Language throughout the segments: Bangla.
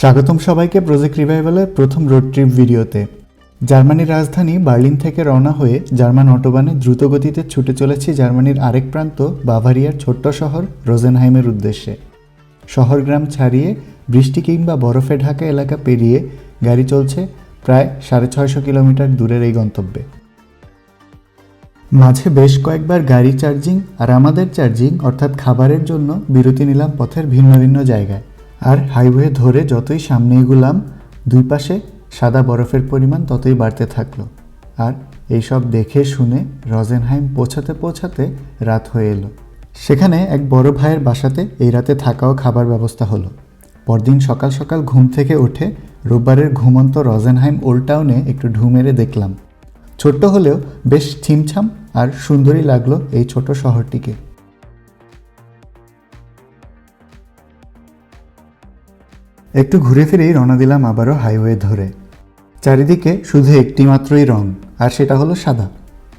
স্বাগতম সবাইকে প্রজেক্ট রিভাইভালের প্রথম রোড ট্রিপ ভিডিওতে। জার্মানির রাজধানী বার্লিন থেকে রওনা হয়ে জার্মান অটোবানে দ্রুতগতিতে ছুটে চলেছি জার্মানির আরেক প্রান্ত, বাভারিয়ার ছোট্ট শহর রোজেনহাইমের উদ্দেশ্যে। শহর গ্রাম ছাড়িয়ে বৃষ্টি কিংবা বরফে ঢাকা এলাকা পেরিয়ে গাড়ি চলছে প্রায় সাড়ে ছয়শো কিলোমিটার দূরের এই গন্তব্যে। মাঝে বেশ কয়েকবার গাড়ি চার্জিং আর আমাদের চার্জিং অর্থাৎ খাবারের জন্য বিরতি নিলাম পথের ভিন্ন ভিন্ন জায়গায়। আর হাইওয়ে ধরে যতই সামনে এগুলাম, দুই পাশে সাদা বরফের পরিমাণ ততই বাড়তে থাকল। আর এইসব দেখে শুনে রজেনহাইম পৌঁছাতে পৌঁছাতে রাত হয়ে এলো। সেখানে এক বড় ভাইয়ের বাসাতে এই রাতে থাকাও খাবার ব্যবস্থা হলো। পরদিন সকাল সকাল ঘুম থেকে উঠে রোববারের ঘুমন্ত রজেনহাইম ওল্ড টাউনে একটু ঢু মেরে দেখলাম। ছোট্ট হলেও বেশ ছিমছাম আর সুন্দরই লাগল এই ছোট শহরটিকে। একটু ঘুরে ফিরেই রওনা দিলাম আবারও হাইওয়ে ধরে। চারিদিকে শুধু একটি মাত্রই রং, আর সেটা হলো সাদা।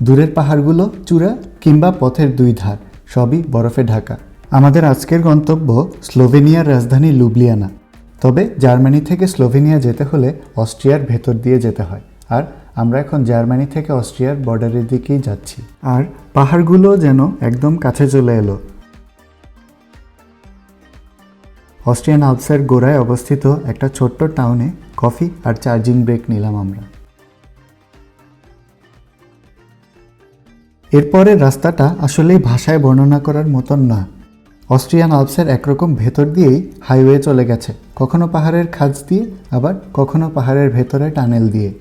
দূরের পাহাড়গুলো, চূড়া কিংবা পথের দুই ধার, সবই বরফে ঢাকা। আমাদের আজকের গন্তব্য স্লোভেনিয়ার রাজধানী লুবলিয়ানা। তবে জার্মানি থেকে স্লোভেনিয়া যেতে হলে অস্ট্রিয়ার ভেতর দিয়ে যেতে হয়, আর আমরা এখন জার্মানি থেকে অস্ট্রিয়ার বর্ডারের দিকেই যাচ্ছি। আর পাহাড়গুলো যেন একদম কাছে চলে এলো। অস্ট্রিয়ান আলপসের গোড়ায় অবস্থিত একটা ছোট্ট টাউনে কফি আর চার্জিং ব্রেক নিলাম আমরা। এরপরের রাস্তাটা আসলেই ভাষায় বর্ণনা করার মতন না। অস্ট্রিয়ান আলপসের একরকম ভেতর দিয়েই হাইওয়ে চলে গেছে, কখনো পাহাড়ের খাজ দিয়ে, আবার কখনো পাহাড়ের ভেতরে টানেল দিয়ে।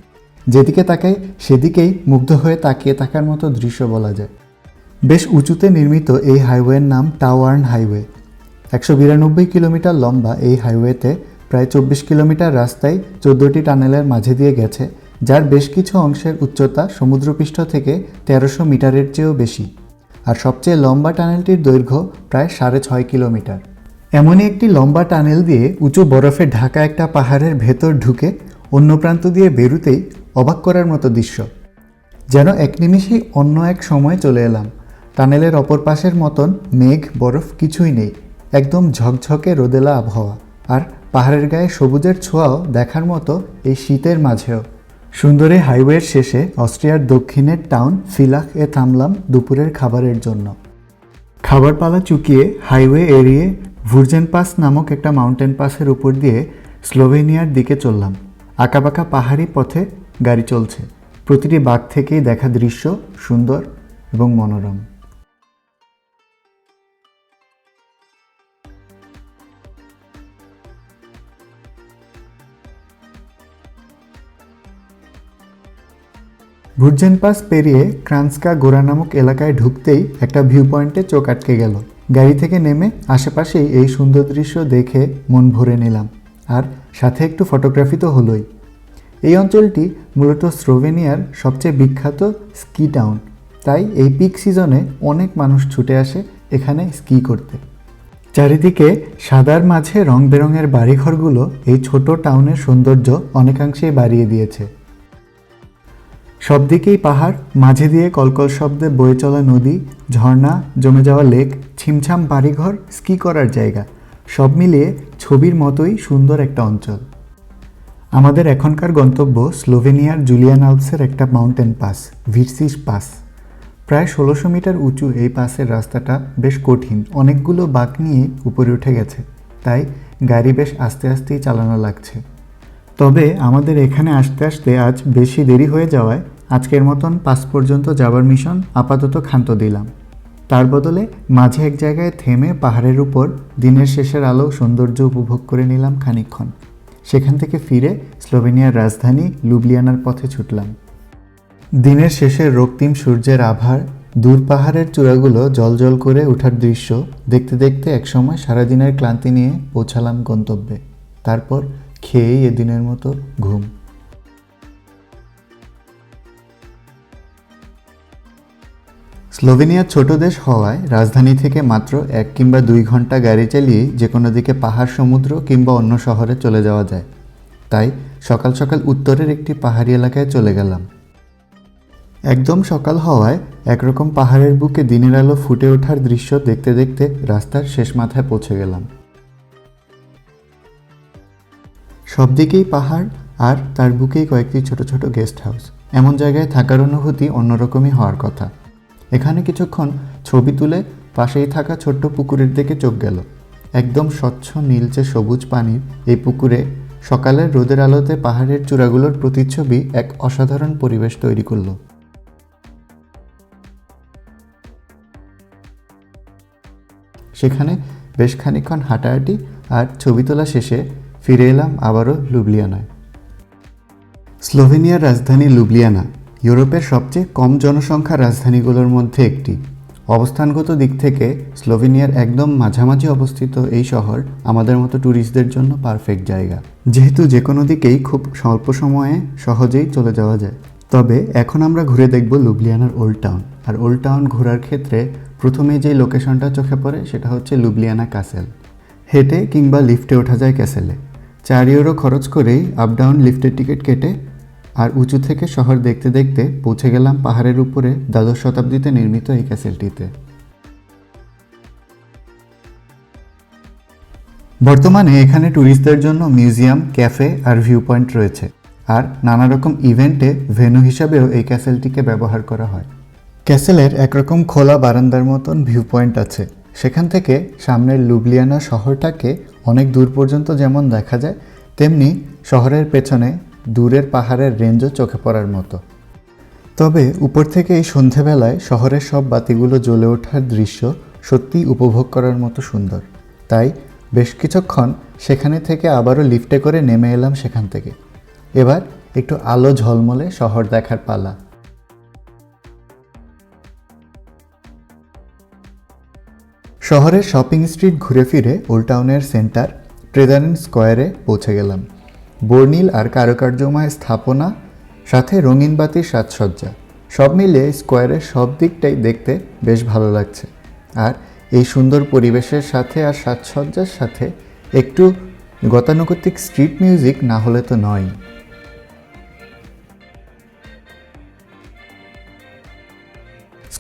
যেদিকে তাকাই, সেদিকেই মুগ্ধ হয়ে তাকিয়ে থাকার মতো দৃশ্য বলা যায়। বেশ উঁচুতে নির্মিত এই হাইওয়ের নাম টাওয়ার্ন হাইওয়ে। একশো বিরানব্বই কিলোমিটার লম্বা এই হাইওয়েতে প্রায় চব্বিশ কিলোমিটার রাস্তায় চোদ্দোটি টানেলের মাঝে দিয়ে গেছে, যার বেশ কিছু অংশের উচ্চতা সমুদ্রপৃষ্ঠ থেকে তেরোশো মিটারের চেয়েও বেশি। আর সবচেয়ে লম্বা টানেলটির দৈর্ঘ্য প্রায় সাড়ে ছয় কিলোমিটার। এমনই একটি লম্বা টানেল দিয়ে উঁচু বরফে ঢাকা একটা পাহাড়ের ভেতর ঢুকে অন্য প্রান্ত দিয়ে বেরুতেই অবাক করার মতো দৃশ্য। যেন এক নিমিষেই অন্য এক সময় চলে এলাম। টানেলের অপর পাশের মতন মেঘ, বরফ কিছুই নেই। একদম ঝকঝকে রোদেলা আবহাওয়া। আর পাহাড়ের গায়ে সবুজের ছোঁয়াও দেখার মতো এই শীতের মাঝেও। সুন্দরী হাইওয়ের শেষে অস্ট্রিয়ার দক্ষিণের টাউন ফিলাক এ থামলাম দুপুরের খাবারের জন্য। খাবার পালা চুকিয়ে হাইওয়ে এড়িয়ে ভুরজেন পাস নামক একটা মাউন্টেন পাসের উপর দিয়ে স্লোভেনিয়ার দিকে চললাম। আঁকাবাঁকা পাহাড়ি পথে গাড়ি চলছে। প্রতিটি বাঘ থেকেই দেখা দৃশ্য সুন্দর এবং মনোরম। ভুরজেন পাস পেরিয়ে ক্রান্সকা গোড়া নামক এলাকায় ঢুকতেই একটা ভিউ পয়েন্টে চোখ আটকে গেল। গাড়ি থেকে নেমে আশেপাশেই এই সুন্দর দৃশ্য দেখে মন ভরে নিলাম। আর সাথে একটু ফটোগ্রাফি তো হলোই। এই অঞ্চলটি মূলত স্লোভেনিয়ার সবচেয়ে বিখ্যাত স্কি টাউন। তাই এই পিক সিজনে অনেক মানুষ ছুটে আসে এখানে স্কি করতে। চারিদিকে সাদার মাঝে রং বেরঙের বাড়িঘরগুলো এই ছোট টাউনের সৌন্দর্য অনেকাংশেই বাড়িয়ে দিয়েছে। সব দিকেই পাহাড়, মাঝে দিয়ে কলকল শব্দে বয়ে চলা নদী, ঝর্ণা, জমে যাওয়া লেক, ছিমছাম বাড়িঘর, স্কি করার জায়গা, সব মিলিয়ে ছবির মতোই সুন্দর একটা অঞ্চল। আমাদের এখনকার গন্তব্য স্লোভেনিয়ার জুলিয়ান আলপসের একটা মাউন্টেন পাস, ভিরসিস পাস। প্রায় ষোলোশো মিটার উঁচু এই পাসের রাস্তাটা বেশ কঠিন, অনেকগুলো বাঁক নিয়ে উপরে উঠে গেছে, তাই গাড়ি বেশ আস্তে আস্তেই চালানো লাগছে। তবে আমাদের এখানে আসতে আসতে আজ বেশি দেরি হয়ে যাওয়ায় আজকের মতন পাস পর্যন্ত যাবার মিশন আপাতত ক্ষান্ত দিলাম। তার বদলে মাঝে এক জায়গায় থেমে পাহাড়ের উপর দিনের শেষের আলো সৌন্দর্য উপভোগ করে নিলাম খানিকক্ষণ। সেখান থেকে ফিরে স্লোভেনিয়ার রাজধানী লুবলিয়ানার পথে ছুটলাম। দিনের শেষে রক্তিম সূর্যের আভার, দূর পাহাড়ের চূড়াগুলো জলজল করে ওঠার দৃশ্য দেখতে দেখতে একসময় সারাদিনের ক্লান্তি নিয়ে পৌঁছালাম গন্তব্যে। তারপর খেয়েই এদিনের মতো ঘুম। স্লোভেনিয়া ছোট দেশ হওয়ায় রাজধানী থেকে মাত্র এক কিংবা দুই ঘণ্টা গাড়ি চালিয়ে যে কোনো দিকে পাহাড়, সমুদ্র কিংবা অন্য শহরে চলে যাওয়া যায়। তাই সকাল সকাল উত্তরের একটি পাহাড়ি এলাকায় চলে গেলাম। একদম সকাল হওয়ায় একরকম পাহাড়ের বুকে দিনের আলো ফুটে ওঠার দৃশ্য দেখতে দেখতে রাস্তার শেষ মাথায় পৌঁছে গেলাম। সব দিকেই পাহাড় আর তার বুকেই কয়েকটি ছোট ছোট গেস্ট হাউস। এমন জায়গায় থাকার অনুভূতি অন্যরকমই হওয়ার কথা। এখানে কিছুক্ষণ ছবি তুলে পাশেই থাকা ছোট্ট পুকুরের দিকে চোখ গেল। একদম স্বচ্ছ নীলচে সবুজ পানির এই পুকুরে সকালের রোদের আলোতে পাহাড়ের চূড়াগুলোর প্রতিচ্ছবি এক অসাধারণ পরিবেশ তৈরি করল। সেখানে বেশ খানিকক্ষণ হাঁটাহাঁটি আর ছবি তোলা শেষে ফিরে এলাম আবারও লুবলিয়ানায়। স্লোভেনিয়ার রাজধানী লুবলিয়ানা, ইউরোপের সবচেয়ে কম জনসংখ্যার রাজধানীগুলোর মধ্যে একটি। অবস্থানগত দিক থেকে স্লোভেনিয়ার একদম মাঝামাঝি অবস্থিত এই শহর আমাদের মতো ট্যুরিস্টদের জন্য পারফেক্ট জায়গা। যেহেতু যে কোনো দিকেই খুব স্বল্প সময়ে সহজেই চলে যাওয়া যায়। তবে এখন আমরা ঘুরে দেখব লুবলিয়ানার ওল্ড টাউন। আর ওল্ড টাউন ঘোরার ক্ষেত্রে প্রথমে যে লোকেশনটা চোখে পড়ে সেটা হচ্ছে লুবলিয়ানা ক্যাসেল। হেঁটে কিংবা লিফটে ওঠা যায় ক্যাসেলে। চার ইউরো খরচ করেই আপ ডাউন লিফটের টিকিট কেটে আর উঁচু থেকে শহর দেখতে দেখতে পৌঁছে গেলাম পাহাড়ের উপরে দ্বাদশ শতাব্দীতে নির্মিত এই ক্যাসেলটিতে। বর্তমানে এখানে ট্যুরিস্টদের জন্য মিউজিয়াম, ক্যাফে আর ভিউ পয়েন্ট রয়েছে আর নানা রকম ইভেন্টে ভেন্যু হিসাবেও এই ক্যাসেলটিকে ব্যবহার করা হয়। ক্যাসেলের একরকম খোলা বারান্দার মতন ভিউ পয়েন্ট আছে। সেখান থেকে সামনের লুবলিয়ানা শহরটাকে অনেক দূর পর্যন্ত যেমন দেখা যায়, তেমনি শহরের পেছনে দূরের পাহাড়ের রেঞ্জও চোখে পড়ার মতো। তবে উপর থেকে এই সন্ধেবেলায় শহরের সব বাতিগুলো জ্বলে ওঠার দৃশ্য সত্যিই উপভোগ করার মতো সুন্দর। তাই বেশ কিছুক্ষণ সেখানে থেকে আবারও লিফটে করে নেমে এলাম সেখান থেকে। এবার একটু আলো ঝলমলে শহর দেখার পালা। শহরের শপিং স্ট্রিট ঘুরে ফিরে ওল্ড টাউনের সেন্টার ট্রেদারেন স্কোয়ারে পৌঁছে গেলাম। বর্ণিল আর কারুকার্যময় স্থাপনা, সাথে রঙিন বাতির সাজসজ্জা। সব মিলিয়ে স্কোয়ারের সব দিকটাই দেখতে বেশ ভালো লাগছে। আর এই সুন্দর পরিবেশের সাথে আর সাজসজ্জার সাথে একটু গতানুগতিক স্ট্রিট মিউজিক না হলে তো নয়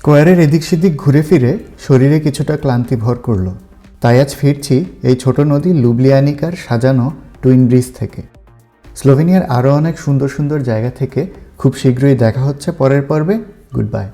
স্কোয়ারের এদিক সেদিক ঘুরে ফিরে শরীরে কিছুটা ক্লান্তি ভর করল। তাই আজ ফিরছি এই ছোট নদী লুবলিয়ানিকার সাজানো টুইন ব্রিজ থেকে। স্লোভেনিয়ার আরও অনেক সুন্দর সুন্দর জায়গা থেকে খুব শীঘ্রই দেখা হচ্ছে। পরের পর্বে গুড বাই